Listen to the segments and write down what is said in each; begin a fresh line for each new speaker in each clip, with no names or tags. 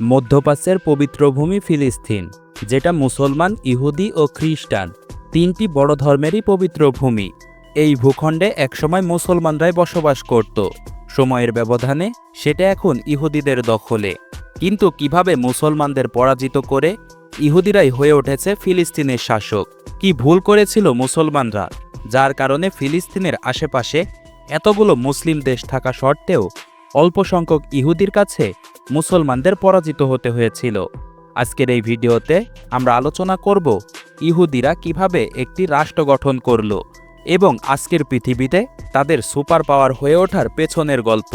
মধ্যপ্রাচ্যের পবিত্র ভূমি ফিলিস্তিন, যেটা মুসলমান, ইহুদি ও খ্রিস্টান, তিনটি বড় ধর্মেরই পবিত্র ভূমি। এই ভূখণ্ডে একসময় মুসলমানরাই বসবাস করত। সময়ের ব্যবধানে সেটা এখন ইহুদিদের দখলে। কিন্তু কীভাবে মুসলমানদের পরাজিত করে ইহুদিরাই হয়ে উঠেছে ফিলিস্তিনের শাসক? কি ভুল করেছিল মুসলমানরা? যার কারণে ফিলিস্তিনের আশেপাশে এতগুলো মুসলিম দেশ থাকা সত্ত্বেও অল্প সংখ্যক ইহুদির কাছে মুসলমানদের পরাজিত হতে হয়েছিল। আজকের এই ভিডিওতে আমরা আলোচনা করব ইহুদিরা কীভাবে একটি রাষ্ট্র গঠন করল এবং আজকের পৃথিবীতে তাদের সুপার পাওয়ার হয়ে ওঠার পেছনের গল্প।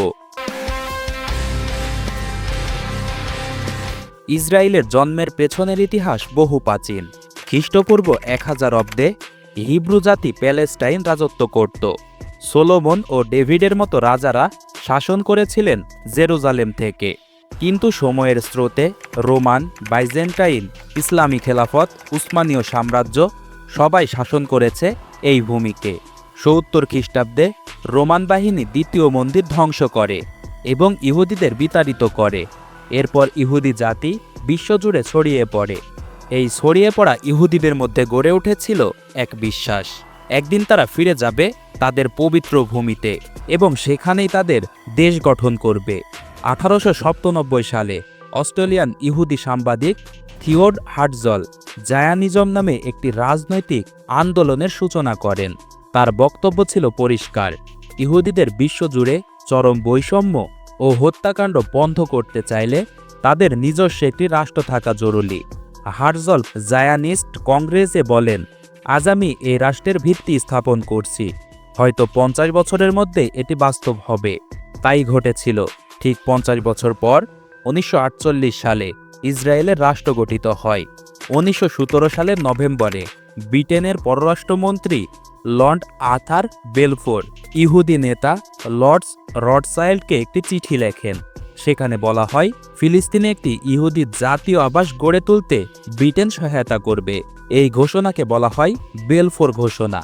ইসরায়েলের জন্মের পেছনের ইতিহাস বহু প্রাচীন। খ্রিস্টপূর্ব এক হাজার অব্দে হিব্রু জাতি প্যালেস্টাইন রাজত্ব করত। সোলোমন ও ডেভিডের মতো রাজারা শাসন করেছিলেন জেরুজালেম থেকে। কিন্তু সময়ের স্রোতে রোমান, বাইজেন্টাইন, ইসলামী খেলাফত, উসমানীয় সাম্রাজ্য সবাই শাসন করেছে এই ভূমিকে। সত্তর খ্রিস্টাব্দে রোমান বাহিনী দ্বিতীয় মন্দির ধ্বংস করে এবং ইহুদিদের বিতাড়িত করে। এরপর ইহুদি জাতি বিশ্বজুড়ে ছড়িয়ে পড়ে। এই ছড়িয়ে পড়া ইহুদিদের মধ্যে গড়ে উঠেছিল এক বিশ্বাস। একদিন তারা ফিরে যাবে তাদের পবিত্র ভূমিতে এবং সেখানেই তাদের দেশ গঠন করবে। আঠারোশো সালে অস্ট্রেলিয়ান ইহুদি সাংবাদিক থিওড হার্টজল জায়ানিজম নামে একটি রাজনৈতিক আন্দোলনের সূচনা করেন। তার বক্তব্য ছিল পরিষ্কার, ইহুদিদের বিশ্বজুড়ে চরম বৈষম্য ও হত্যাকাণ্ড বন্ধ করতে চাইলে তাদের নিজস্ব একটি রাষ্ট্র থাকা জরুরি। হার্জল জায়ানিস্ট কংগ্রেসে বলেন, আজ আমি এই রাষ্ট্রের ভিত্তি স্থাপন করছি। হয়তো পঞ্চাশ বছরের মধ্যে এটি বাস্তব হবে। তাই ঘটেছিল। ঠিক পঞ্চাশ বছর পর উনিশশো আটচল্লিশ সালে ইসরায়েলের রাষ্ট্র গঠিত হয়। উনিশশো সতেরো সালের নভেম্বরে ব্রিটেনের পররাষ্ট্রমন্ত্রী লর্ড আথার বেলফোর ইহুদি নেতা লর্ডস রডসাইল্ডকে একটি চিঠি লেখেন। সেখানে বলা হয়, ফিলিস্তিনে একটি ইহুদি জাতীয় আবাস গড়ে তুলতে ব্রিটেন সহায়তা করবে। এই ঘোষণাকে বলা হয় বেলফোর ঘোষণা।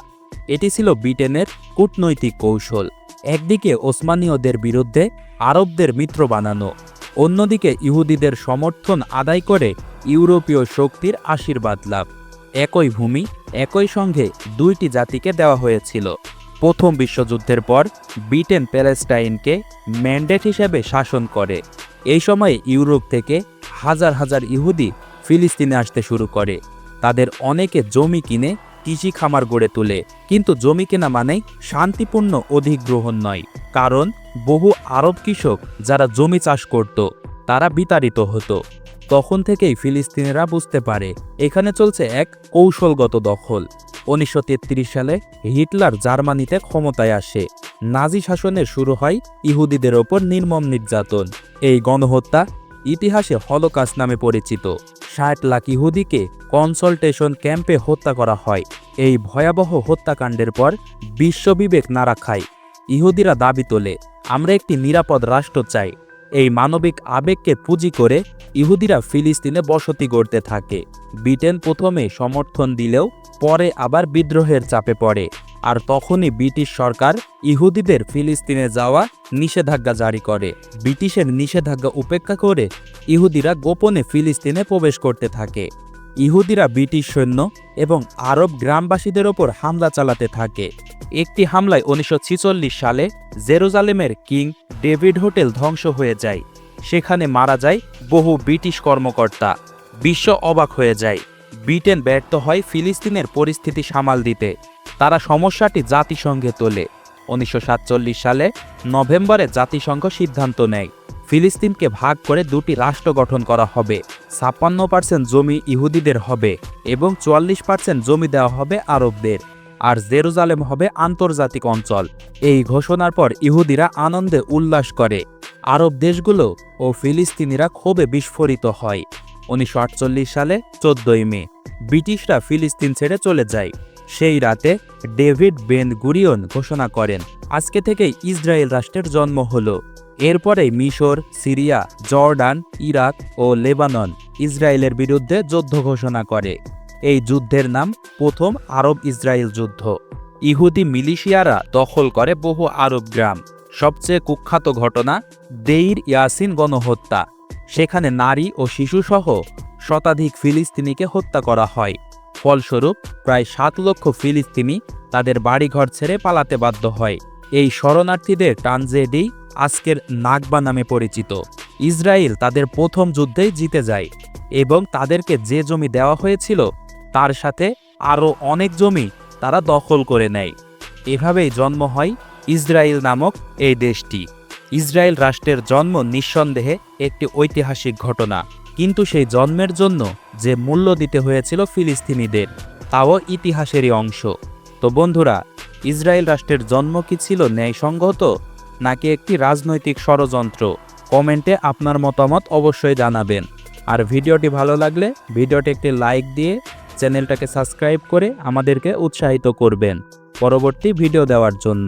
এটি ছিল ব্রিটেনের কূটনৈতিক কৌশল। একদিকে ওসমানীয়দের বিরুদ্ধে আরবদের মিত্র বানানো, অন্যদিকে ইহুদিদের সমর্থন আদায় করে ইউরোপীয় শক্তির আশীর্বাদ লাভ। একই ভূমি, একই সঙ্গে দুইটি জাতিকে দেওয়া হয়েছিল। প্রথম বিশ্বযুদ্ধের পর ব্রিটেন প্যালেস্টাইনকে ম্যান্ডেট হিসেবে শাসন করে। এই সময়ে ইউরোপ থেকে হাজার হাজার ইহুদি ফিলিস্তিনে আসতে শুরু করে। তাদের অনেকে জমি কিনে কৃষি খামার গড়ে তোলে। কিন্তু জমি কেনা মানেই শান্তিপূর্ণ অধিগ্রহণ নয়। কারণ বহু আরব কৃষক যারা জমি চাষ করত, তারা বিতাড়িত হতো। তখন থেকেই ফিলিস্তিনিরা বুঝতে পারে, এখানে চলছে এক কৌশলগত দখল। উনিশশো তেত্রিশ সালে হিটলার জার্মানিতে ক্ষমতায় আসে। নাজি শাসনের শুরু হয় ইহুদিদের ওপর নির্মম নির্যাতন। এই গণহত্যা ইতিহাসে হলকাস নামে পরিচিত। ষাট লাখ ইহুদিকে কনসালটেশন ক্যাম্পে হত্যা করা হয়। এই ভয়াবহ হত্যাকাণ্ডের পর বিশ্ববিবেক নাড়া খায়। ইহুদিরা দাবি তোলে, আমরা একটি নিরাপদ রাষ্ট্র চাই। এই মানবিক আবেগকে পুঁজি করে ইহুদিরা ফিলিস্তিনে বসতি গড়তে থাকে। ব্রিটেন প্রথমে সমর্থন দিলেও পরে আবার বিদ্রোহের চাপে পড়ে। আর তখনই ব্রিটিশ সরকার ইহুদিদের ফিলিস্তিনে যাওয়া নিষেধাজ্ঞা জারি করে। ব্রিটিশের নিষেধাজ্ঞা উপেক্ষা করে ইহুদিরা গোপনে ফিলিস্তিনে প্রবেশ করতে থাকে। ইহুদিরা ব্রিটিশ সৈন্য এবং আরব গ্রামবাসীদের ওপর হামলা চালাতে থাকে। একটি হামলায় উনিশশো ছেচল্লিশ সালে জেরুজালেমের কিং ডেভিড হোটেল ধ্বংস হয়ে যায়। সেখানে মারা যায় বহু ব্রিটিশ কর্মকর্তা। বিশ্ব অবাক হয়ে যায়। ব্রিটেন ব্যর্থ হয় ফিলিস্তিনের পরিস্থিতি সামাল দিতে। তারা সমস্যাটি জাতিসংঘে তোলে। উনিশশো সাতচল্লিশ সালে নভেম্বরে জাতিসংঘ সিদ্ধান্ত নেয়, ফিলিস্তিনকে ভাগ করে দুটি রাষ্ট্র গঠন করা হবে, ছাপ্পান্ন পার্সেন্ট জমি ইহুদিদের হবে এবং চুয়াল্লিশ পার্সেন্ট জমি দেওয়া হবে আরবদের, আর জেরুজালেম হবে আন্তর্জাতিক অঞ্চল। এই ঘোষণার পর ইহুদিরা আনন্দে উল্লাস করে। আরব দেশগুলো ও ফিলিস্তিনিরা ক্ষোভে বিস্ফোরিত হয়। উনিশশো আটচল্লিশ সালে চোদ্দই মে, ব্রিটিশরা ফিলিস্তিন ছেড়ে চলে যায়। সেই রাতে ডেভিড বেন গুরিয়ন ঘোষণা করেন, আজকে থেকে ইসরায়েল রাষ্ট্রের জন্ম হলো। এরপরে মিশর, সিরিয়া, জর্ডান, ইরাক ও লেবানন ইসরায়েলের বিরুদ্ধে যুদ্ধ ঘোষণা করে। এই যুদ্ধের নাম প্রথম আরব ইসরায়েল যুদ্ধ। ইহুদি মিলিশিয়ারা দখল করে বহু আরব গ্রাম। সবচেয়ে কুখ্যাত ঘটনা, দেইর ইয়াসিন গণহত্যা। সেখানে নারী ও শিশুসহ শতাধিক ফিলিস্তিনিকে হত্যা করা হয়। ফলস্বরূপ প্রায় সাত লক্ষ ফিলিস্তিনি তাদের বাড়িঘর ছেড়ে পালাতে বাধ্য হয়। এই শরণার্থীদের ট্রানজেডি আজকের নাগবা নামে পরিচিত। ইসরায়েল তাদের প্রথম যুদ্ধেই জিতে যায় এবং তাদেরকে যে জমি দেওয়া হয়েছিল, তার সাথে আরও অনেক জমি তারা দখল করে নেয়। এভাবেই জন্ম হয় ইসরায়েল নামক এই দেশটি। ইসরায়েল রাষ্ট্রের জন্ম নিঃসন্দেহে একটি ঐতিহাসিক ঘটনা। কিন্তু সেই জন্মের জন্য যে মূল্য দিতে হয়েছিল ফিলিস্তিনিদের, তাও ইতিহাসেরই অংশ। তো বন্ধুরা, ইসরায়েল রাষ্ট্রের জন্ম কি ছিল ন্যায়সঙ্গত, নাকি একটি রাজনৈতিক ষড়যন্ত্র? কমেন্টে আপনার মতামত অবশ্যই জানাবেন। আর ভিডিওটি ভালো লাগলে ভিডিওটি একটি লাইক দিয়ে চ্যানেলটাকে সাবস্ক্রাইব করে আমাদেরকে উৎসাহিত করবেন। পরবর্তী ভিডিও দেওয়ার জন্য।